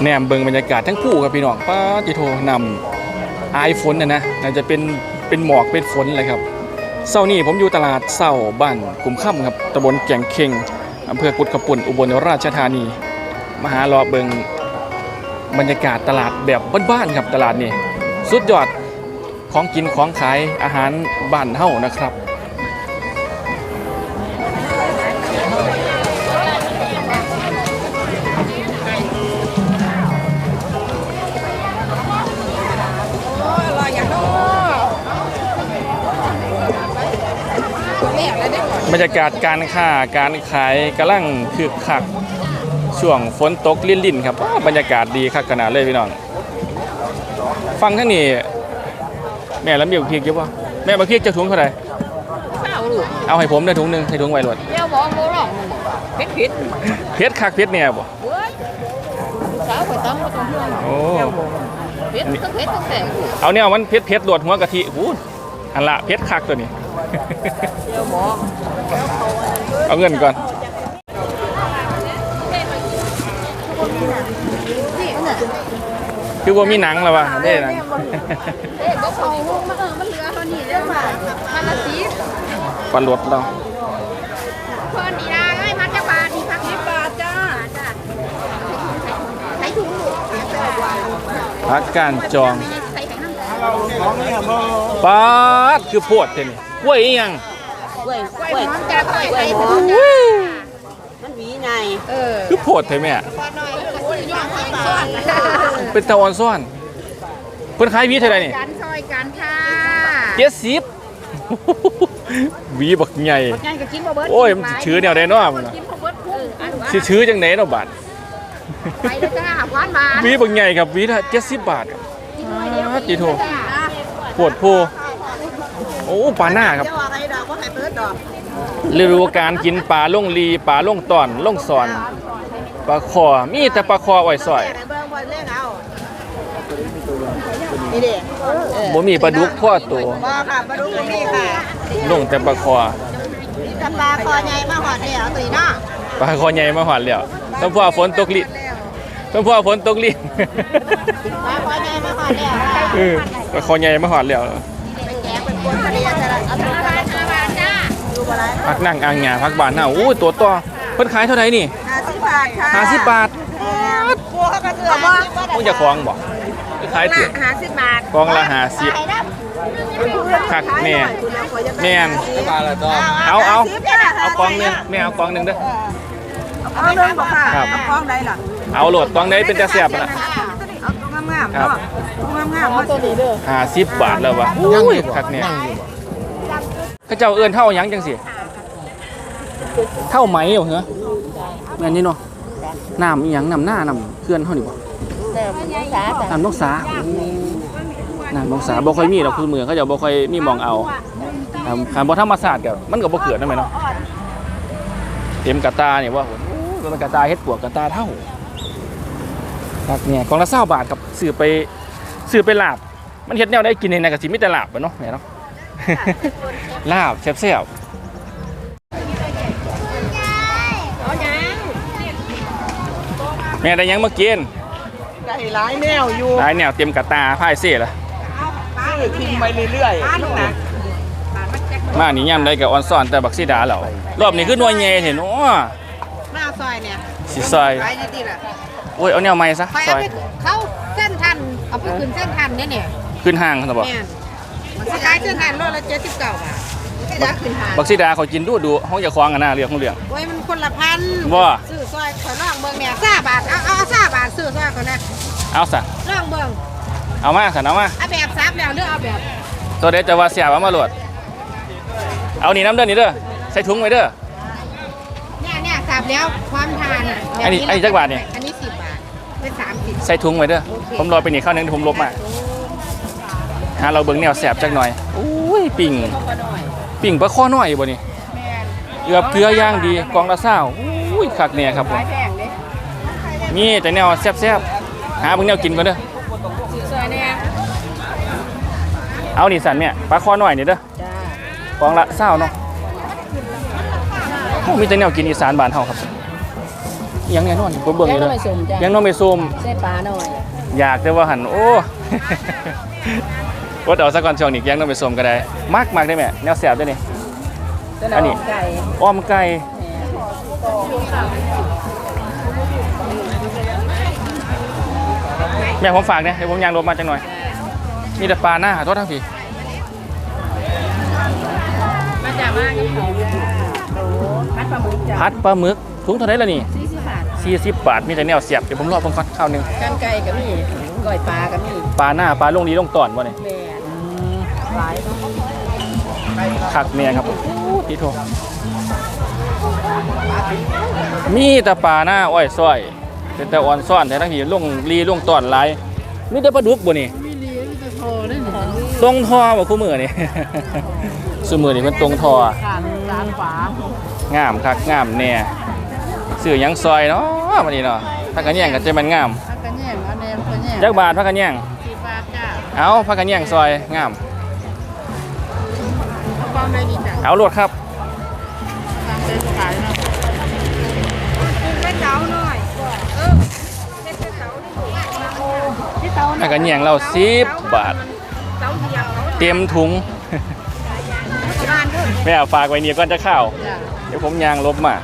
แหนมเบิงบรรยากาศทั้งคู่ครับพี่น้องป้าจิโทนำไอฝนนะนะน่าจะเป็นเป็นหมอกเป็นฝนเลยครับเศร้านี้ผมอยู่ตลาดเศร้าบ้านกุ่มค่ำครับตำบลแก่งเค็งอำเภอกุดกระปุ่นอุบลราชธานี มหารอเบิงบรรยากาศตลาดแบบบ้านๆครับตลาดนี้ สุดยอดของกินของขายอาหารบ้านเฮานะครับ รรยากาศการค้าการขายกำลังคึกคักช่วงฝนตกลิ่นๆครับอ้าวบรรยากาศดีคักขนาดเลยพี่น้องฟังทั้งนี้แม่แล้วมีบักพริกเยอะป่ะแม่บักพริกจะถุงเท่าไหร่ข้าวลูกเอาให้ผมได้ถุงหนึ่งให้ถุงไว้รวดเดี๋ยวบอกโมหรอกเพชรผิดเพชรคักเพชรเนี่ยบ่เว้ยสาวไปตั้งมาตรงเพื่อนโอ้เพชรทั้งเพชรทั้งแสงลูกเอาเนี่ยมันเพชรเพชรหลวดหัวกะทิอู้อันละเพชรคักตัวนี้เดี๋ยวบอก เอาเงินก่อนคือว่ามีหนังแล้ววะได้หนังเอ๊ะบอกเขามันเออมันเหลือเท่านี้เด้อค่ะมันละสีปลาลดเราเพิ่นอีนางให้มันจะบาทอีพักสิบบาทจ้าจ้าใส่ถุงพักการจองปาดคือโพดเท่นี่กล้วยยัง กล้วยกล้วยกล้วยหอมจ้ากล้วยกล้วยหอมจ้ามันหวีในเออคือโพดเท่แม่พอหน่อยก็สิยอมให้ซ่อนเป็นตะออนซ่อนเพิ่นขายหวีเท่าไหร่นี่กันซอยกันค่ะเจ็ดสิบหวีบักใหญ่ง่ายก็กินบ่เบิดโอ้ยมันสิชื้อแนวใดเนาะมันน่ะกินบ่เบิดพุ่งอันว่าสิชื้อจังไหนเนาะบาทไปเลยจ้าหวานหวานหวีบักใหญ่ครับหวีละเจ็ดสิบบาทครับกินหน่อยเดียวอ่าจิโถจ้าปวดโพโอ้ปลาหน้าครับ ฤดูการกินปลาล่งลีปลาล่งตอนล่งสอนปลาคอมีแต่ปลาคอไว้ซอยไหนเบิ่งบ่เล่นเอานี่เด้เออบ่มีปลาดุกพ่อตัวบ่ค่ะมาดูนี่ค่ะลงแต่ปลาคอนี่ตำปลาคอใหญ่มาหอดแล้วตุยเนาะปลาคอใหญ่มาหอดแล้วต้องพ่อฝนตกลิต้องพ่อฝนตกลิปลาคอใหญ่มาหอดแล้วค่ะเออปลาคอใหญ่มาหอดแล้ว พักนั่งอ่างหญ้าพักบานเฮาอู้ตัวต่อเพิ่นขายเท่าไหร่นี่50บาทค่ะ50บาทบัวเขาก็เสือบ่มึงจะคล้องบ่ขายเถื่อ50บาทกองละ50คักแม่แม่นเอาเอาเอากองหนึงแม่เอากองหนึงเด้อเอาเรื่องบ่ค่ะครับเอาของใดล่ะเอาโหลดกองไหนเป็นแต่แซ่บล่ะเอาตัวงามๆครับเนาะตัวงามๆมาตัวนี้เด้อ50บาทแล้ววะอุ้ยคักเนี่ย เขาเจ้าเอิ้อนเท่าหยังจังสิเท่าไหมเหรอเหรอแม่นนี่เนาะน้ำอีหยังน้ำหน้าน้ำเพื่อนเฮานี่บ่น้ำนกสาน้ำนกสาบ่ค่อยมีดอกคือเมืองเขาจะบ่ค่อยมีมองเอาครับคันบ่ธรรมศาสตร์ก็มันก็บ่เกิดนั่นแหละเนาะเต็มกระตาเนี่ยว่าโอ้โหมันกระตาเฮ็ดปวกกระตาเท่าครับเนี่ยกองละ20บาทครับซื้อไปซื้อไปลาบ มันเฮ็ดแนวได้กินในนั้นก็สิมีแต่ลาบอะเนาะแม่เนาะ ลาบแซ่บๆแม่ได้หยังมากินได้หลายแนวอยู่หลายแนวเต็มกระตาพายเซ่ละซื้อพิมพ์ไปเรื่อยๆนะมานี่ย่ำได้กับออนซ่อนแต่บักซีดาแล้วรอบนี้คือหน่วยใหญ่เห็นโอ้หน้าซอยเนี่ยสิซอยไปนี่ติล่ะโอ้ยเอาแนวใหม่ซะไปซเอาอยไปเข้าเส้นทันเอาไปขึ้นเส้นทันเนี่ยเนี่ยขึ้นห้างครับบ่เนี่ยมันสิ ขายเส้นทันโลละเจ็ดสิบเก้าบาทไม่ได้ขึ้นหาบักซีดาเขากินดูดูห้องจะคว้างกันหน้าเรื่องของเรื่อง โอ้ยมันคนละพันว่า ซื้อซอยขอลองเบิ่งเนี่ยซ่าบาทเอาเอาซ่าบาทซื้อซอยก่อนนะเอาซะลองเบิ่งเอามาสันเอามาเอาแบบซับแล้วหรือเอาแบบตัวเด็ดจะว่าเสียบเอามาโหลด เอานี่น้ำเด้อนี่เด้อใส่ถุงไว้เด้อ เนี่ยเนี่ยซับแล้วความทานแบบอันนี้อันนี้จักบาทเนี่ย อันนี้สิบบาทเป็นสามสิบใส่ถุงไว้เด้อผมรอไปนี่ข้าวหนึงเดี๋ยวผมลบมา หาเราเบิ่งแนวแสบจักหน่อยโอ้ยปิ่งปิ่งปลาข้อน้อยบ่นี่เกือบเกลือย่างดีกองละเศร้าอุ้ยคักเนี่ยครับผมขายแต่แนวแซ่บๆหาเบิ่งแนวกินก่อนเด้อเอานี่สันเนี่ยปลาคอหน่อยนี่เด้อกองละเศร้าเนาะโอ้มีแต่แนวกินอีสานบ้านเฮาครับยังแน่นอนผมเบิ่งอยู่เลน้ำยไม่สมจ้ะยังน้องไม่ส้มใส่ปลาหน่อย อยากแต่ว่าหันโอ้ ว่าเอาซะก่อนช่วงนี้ยังน้องไปส้มก็ได้มากมากได้แม่แนวแสบได้นี่ตัวอันนี้ไก่อ้อมไก่แม่ผมฝากเนี่ยให้ผมยางรถมาจังหน่อยมีแต่ปลาหน้าโทษทั้งทีมาจากมากับเขาพัดปลาหมึกจ้ะพัดปลาหมึกถุงเท่าไหร่ละนี่สี่สิบบาท40บาทมีแต่แนวเสียบเดี๋ยวผมรอผมก่อนข้าวหนึงกันไก่กับมีก้อยปลากับมีปลาหน้าปลาลงดีลงตอนบ่เนี่ย แม่หลายเนาะคักเนี่ยครับผมทีโทมีแต่ปลาหน้าอ้อยซ้อย เป็นแต่อ่อนซ่อนแต่ทั้งทีลงลีลงตอนหลายมีแต่ปลาดุกบ่นี่ตรงทอบ่คู่มือนี่ซุมือนี่มันตรงทอขาดร้านฝางามคักงามแน่ซื้อหยังซอยเนาะมันนี่เนาะพักกันแย่งกันใจมันงามพักกันแย่งอันนี้พักกันแย่งจักบาทพักกันแย่งสี่บาทจ้ะเอาพักกันแย่งซอยงามเอา ความได้ดีจ้ะเอาโลดครับตามเป็นขายเนาะแม่เจ้าหน่อยเออแม่เจ้าที่เตาพักกันแย่งเรา10บาทเตาเดียวเต็มถุง บ้านเพิ่นไม่เอาฝากไว้เนี่ยก่อนจะเข้าจ้ะเดี๋ยวผมยางลบมา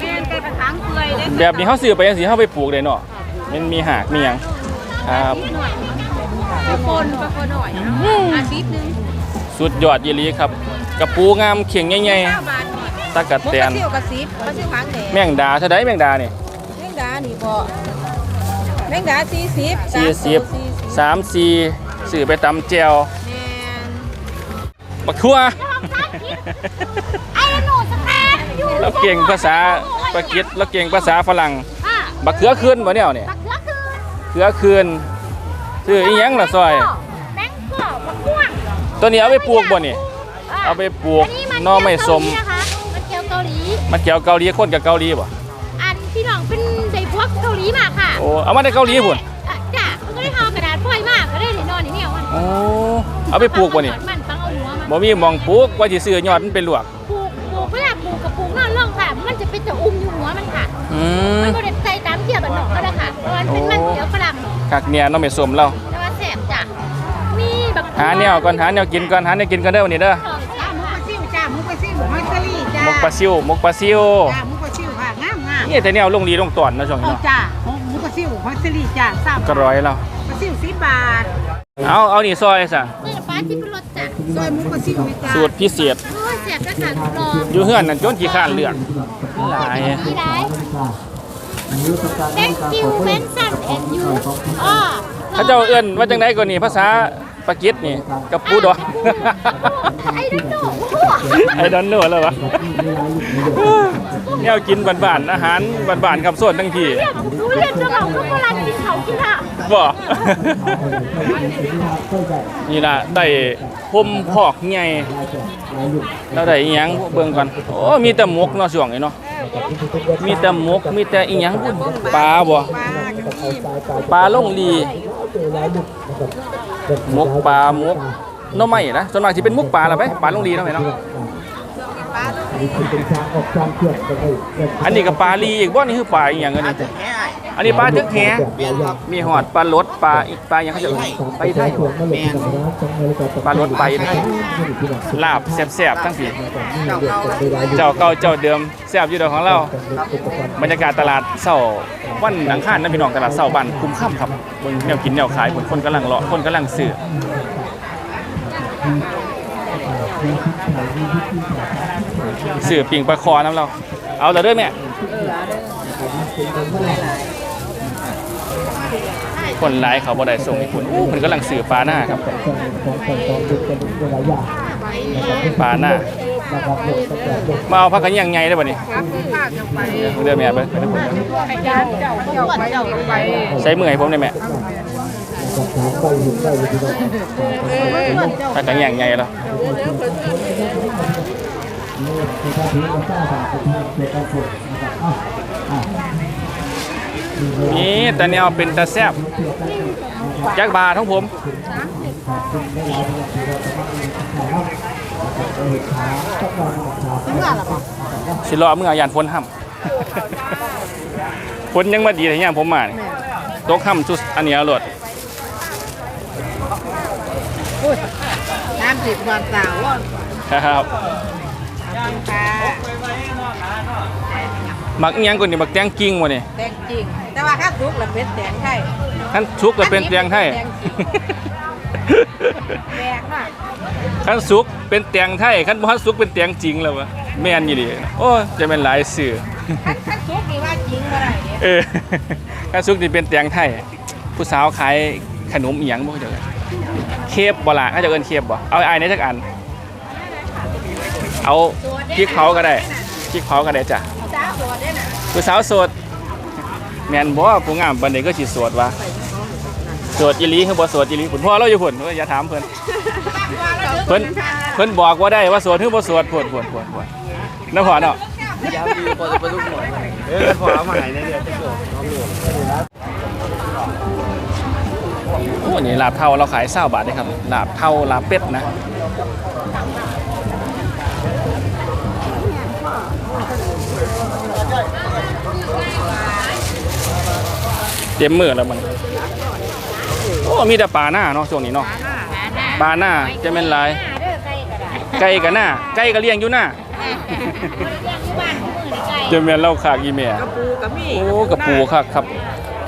แม่นไปกระถางเปื่อยเด้แบบนี้เขาซื้อไปยังสีเขาไปปลูกเลยเนาะมันมีหากมีหยังครับ หน่อยปลาปนปลาปนหน่อยอาทิตย์นึง สุดยอดยีรีครับกระปูงามเข่งใหญ่เก้าบาทหน่อยๆตะกัดมุกแตกระนเซียวกระซิบกระซิบหางแดงแมงดาเท่าไดแมงดานี่แมงดานี่บ่แมงดาสี่สิบสี่สิบสามสี่ซื้อไปตำแจวแม่นบักทั่วไอ้หนูสแควอยู่เราเก่งภาษาปากีสเราเก่งภาษาฝรั่งค่ะบักเขือคืนบ่เนี่ยเนี่ยบักเขือคือเขือคืนซื้ออีหยังล่ะซอยแม ตัวนี้เอาไปปลูกบ่นี่ เอาไปปลูกหน่อไม้สมนะคะมันเกียวเกาหลีมันเกี่ยวเกาหลีคนกับเกาหลีบ่อันพี่น้องเป็นใส่พวกเกาหลีมาค่ะ โอ้เอามาได้เกาหลีพุ่นอะจ้ะมันก็ได้ทากระดาษพ่อยมากก็ได้เดี๋ยวนอนนี่เนี่ยมันโอ้เอาไปปลูกบ่นี่มันต้องเอาหัวมันบ่มีหมองปลูกว่าสิซื้อยอดมันไปลวกปลูกปลูกเวลาปลูกกับปลูกนอนร่องค่ะ มันจะเป็นจะอุ้มอยู่หัวมันค่ะอืมมันก็ได้ใส่ตามเทียบกันหนอกก็ได้ค่ะเพราะมันเป็นมันเขียวฝรั่งคักเนี่ยน้องไม่สมเรา หาแนวก่อนหาแนวกินก่อนหาแนวกินก่อนเด้อวันนี้เด้อจ้ามุกกระซิวจ้ามุกกระซิวหอยสลีจ้ามกปลาซิวมกปลาซิวจ้ามุกกระซิวค่ะงามงามนี่แต่แนวลงดีลงตอนเนาะช่วงนี้เอาเนาะจ้ามุกกระซิวหอยสลีจ้าสามก็ร้อยแล้วกระซิวสิบบาทเอาเอานี่ซอยซะนี่ปลาที่เป็นรสจ้ะซอยมุกกระซิวไหมจ้าสูตรพิเศษโอ้ยแสบจะขาดรออยู่เฮือนนั่นจนขี้ข้านเลือกหลายที่ไร Thank you Benson and you อ๋อเขาเจ้าเอื้อนว่าจังได๋ก่อนนี่ภาษา ปากีสนี่กับปูดอกไอ้ดันโดไอ้ดอนโน่แล้ววะแนวกินบ้านๆอาหารบ้านๆครับส่วนทั้งที่รู้เรื่องจะบอกก็โบราณกินเขากินอะบ่นี่ล่ะได้พมพอกใหญ่แล้วได้อีหยังเบิ่งก่อนโอ้มีแต่หมกเนาะช่วงนี้เนาะมีแต่หมกมีแต่อีหยังปลาบ่ปลากระซิวปลาลงลีห มกปลาหมกหน่อไม้นะส่วนมากสิเป็นหมกปลาล่ะไปปลาลงลีเนาะแม่เนาะอันนี้ก็ปลาลีอีกบ่นี่คือปลาอีหยังอันนี้อันนี้ปลาจึกแหมีหอดปลาลดปลาอีกปลาหยังเขาจะไปไทยปลาลดไปไทยลาบแซ่บๆทั้งสี่เจ้าเก่าเจ้าเดิมแซ่บอยู่เดิมของเราบรรยากาศตลาดเสาร์ วันอังคารนะพี่น้องตลาดเสาบ้านคุ้มค่ำครับเบิ่งแนวกินแนวขายคนกำลังเลาะคนกำลังซื้อซื้อปิ่งปลาคอน้ำเรา เอาเลยเด้อแม่คนหลายเขาบ่ได้ส่งให้คุณมันกำลังซื้อปลาหน้าครับปลาหน้า มาเอาผักกันยังไงได้บ่นี่ครับข้าจะไปเด้อแม่ไปไปเด้อผมไปจ้าเจ้าเจ้าไปเจ้าไปใช้มือให้ผมได้แม่ผักกันยังไงแล้วนี่แต่แนวเป็นตาแซบจักบาทของผม สิรอมึงเอายานฝนห้ำคนยังมาดีแต่ยังผมมานี่ตกค่ำชุดอันนี้เอารถน้ำสิบวันสาวว่าครับค่ะมักอิหยังก่อนนี่มักแตงกิ้งวะนี่แดงจริงแต่ว่าข้าทุกละเป็นแดงไทยขั้นสุกก็เป็นแตงไทยแดงมาก ขั้นสุกเป็นแตงไทยขั้นบ่ทันสุกเป็นแตงจริงแล้ววะแม่นอยู่ดิโอ้ยจะเป็นหลายสื่อขั้นขั้นทุกนี่ว่าจริงก็ได้เนี่ยเออขั้นสุกนี่เป็นแตงไทย ผู้สาวขายขนมอีหยังบ่เจ้าเคฟบ่ล่ะเขาจะเอิ้นเคฟบ่เอาไอ้ายในจักอัน เอาพริกเผาก็ได้พริกเผาก็ได้จ้ะจ้าตัวเด้น่ะผู้สาวโสดแม่นบ่ผู้งามปานใดก็สิโสดวะโสดอีหลีคือบ่โสดอีหลีพุ่นพ่อเราอยู่พุ่นเอ้ยอย่าถามเพิ่น เพิ่นเพิ่นบอกว่าได้ว่าโสดคือบ่โสดพุ่นพุ่นพุ่นพุ่นน้าพ่อเนาะย้ำดีพอจะไปลูกหน่อยเออพอเอามาใหายในเดือนจะเกิดน้องหลวงโอ้นี่ลาบเท่าเราขาย20บาทเด้ครับลาบเท่าลาบเป็ดนะเต็มมือแล้วมันโอ้มีแต่ปลาหน้าเนาะช่วงนี้เนาะ ปลาหน้าจะเป็นหลายไก่กับหน้าไก่ก็เลี้ยงอยู่หน้าจะแม่นเล่าขากอีแม่กระปูกระมี่โอ้กระปูคักครับ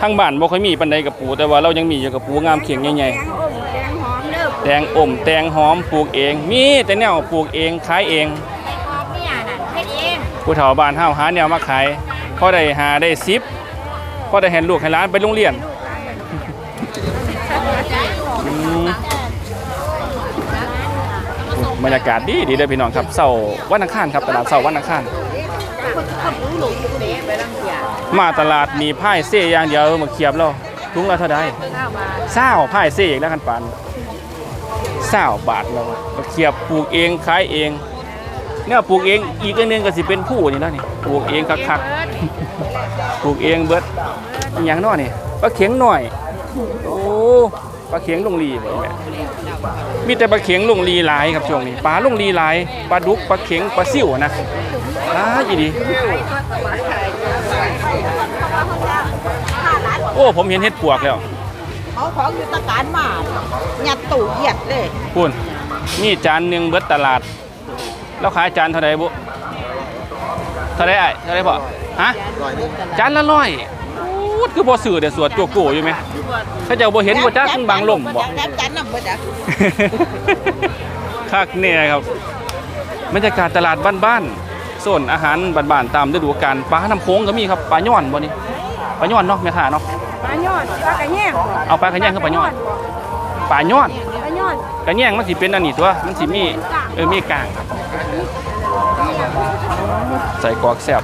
ทางบ้านบ่ค่อยมีปานใดกระปู แต่ว่าเรายังมีอยู่กระปูงามเขียงใหญ่แดงอมแดงหอมเด้อๆแตงอมแตงหอมปลูกเอง มีแต่แนวปลูกเองขายเองเนี่ยน่ะเฮ็ดเองผู้เฒ่าบ้านเฮาหาแนวมาขายพอได้หาได้ซิปพอได้เห็นลูกให้หลานไปโรงเรียนอืม บรรยากาศดีดีเลยพี่น้องครับเสาร์วันอังคารครับตลาดเสาร์วันอังคารมาตลาดมีไพ่เซ่อย่างเดียวมาเขียบแล้วถุงละเท่าใดเศร้าไพ่เซ่อีกแล้วกันปานเศร้าบาทแล้วมาเขียบปลูกเองขายเองเนี่ยปลูกเองอีกอันหนึงก็สิเป็นผู้นี่แล้วนี่ปลูกเองคักๆปลูกเองเบิดอย่างน้อนี่ปลาเข็งหน่อยโอ้ ปลาเข็งลงลีบ่แม่มีแต่ปลาเข็งลงลีหลายครับช่วงนี้ปลาลงลีหลายปลาดุกปลาเข็งปลาซิ่วนะหลายอีดีโอ้ผมเห็นเห็ดปวกแล้วเขาของยุทธการมายัดตู้เหยียดเลยคุณนี่จานหนึ่งเบิดตลาด แล้วขายจานเท่าไหร่บุเท่าไหร่ไอ้เท่าไหร่พ่อฮะจานละร้อยอู้ ดคือบ่สื่อเดี๋ยวสวดโจโก้อยู่ไหมถ้าเจ้าบ่เห็นบ่จักบางลมบ่แจ๊บจันน้ำบ่จักคักเนี่ยครับบรรยากาศตลาดบ้านๆโซนอาหารบ้านๆตามฤดูกาลปลาน้ำโขงก็มีครับปลาย่อนบ่นี่ปลาย่อนเนาะแม่ค้าเนาะปลาย่อนปลากระแยงเอาปลากระแยงคือปลาย่อนปลาย่อนปลาย่อนกระแยงมันสิเป็นอันนี้ตัวมันสิมีเออมีกลางใส่กรอกแซ่บ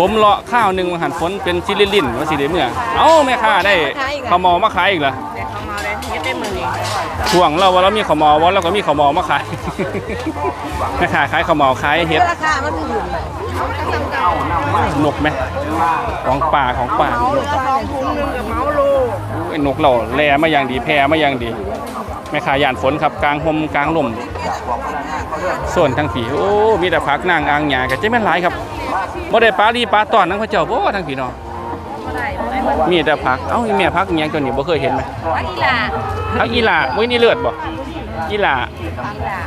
ผมเลาะข้าวหนึ่งหันฝนเป็นชิลิลินว่าสิได้เมื่อเอ้าแม่ค้าได้ขมอมาขายอีกเหรอแต่เขมาแล้วเฮ็ดได้มือนี้ช่วงเราว่าเรามีขมอวันเราก็มีขมอมาขายแม่ค้าขายขมอขายเห็ดราคามันอยู่นกไหมของป่าของป่าเอาเหลืองถุงหนึงกับเมาโลไอ้นกเราแลมาอย่างดีแพรมาอย่างดีแม่ค้าย่านฝนครับกลางห่มกลางลมส่วนทั้งผีโอ้มีแต่พักนางอ่างหยาก็จะแม่นหลายครับ บ่ได้ปลาลีปลาตอนนังพระเจ้าบ่ทั้งผีเนาะบ่ได้บ่ได้บ่มีแต่พัก เอ้าอีแม่พักอิหยังตัวนี้บ่เคยเห็นไหมอันนี้ล่ะพักอีหล่ามื้อนี้เลือดบ่อีหล่า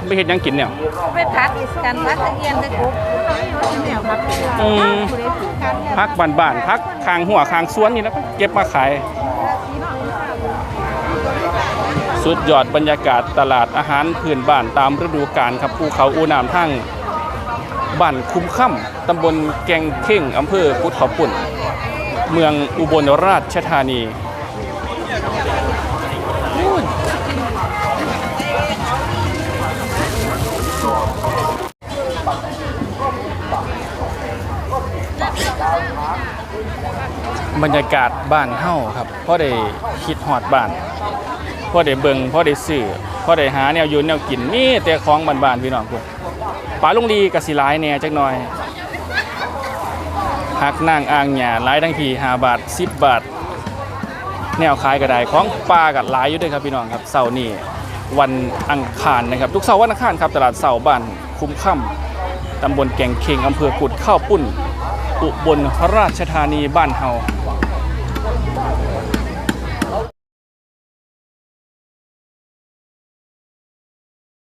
ไม่เฮ็ดหยังกินเนี่ยไปพักกันพักตะเกียนตะกุกแนวพักอืมพักบ้านๆพักข้างหัวข้างสวนนี่แหล้วเก็บมาขาย สุดยอดบรรยากาศตลาดอาหารพื้นบ้านตามฤดูกาลครับภูเขาอูน้ำทั้ง บ้านคุ้มค่ำตำบลแกงเข่งอำเภอพุทธปุ่น เมืองอุบลราชธานีบรรยากาศบ้านเฮ้าครับพ่อได้คิดฮอดบ้านพ่อได้เบิงพ่อได้ซื้อพ่อได้หาแนวยู่แนวกินมีแต่ของบ้านๆพี่น้องพุ่น ปลาลุงดีก็สิหลายแหน่จักหน่อยหักนางอ่างหญ้าลายทั้งที5บาท10บาท แนวขายก็ได้ของปลาก็หลายอยู่ด้วยครับพี่น้องครับเสาร์นี้วันอังคารนะครับ ทุกเสาร์วันอังคารครับตลาดเสาร์บ้านคคุ้มค่ำตำบลแก่งเคงอำเภอกุดข้าวปุ้น อุบลราชธานีบ้านเฮา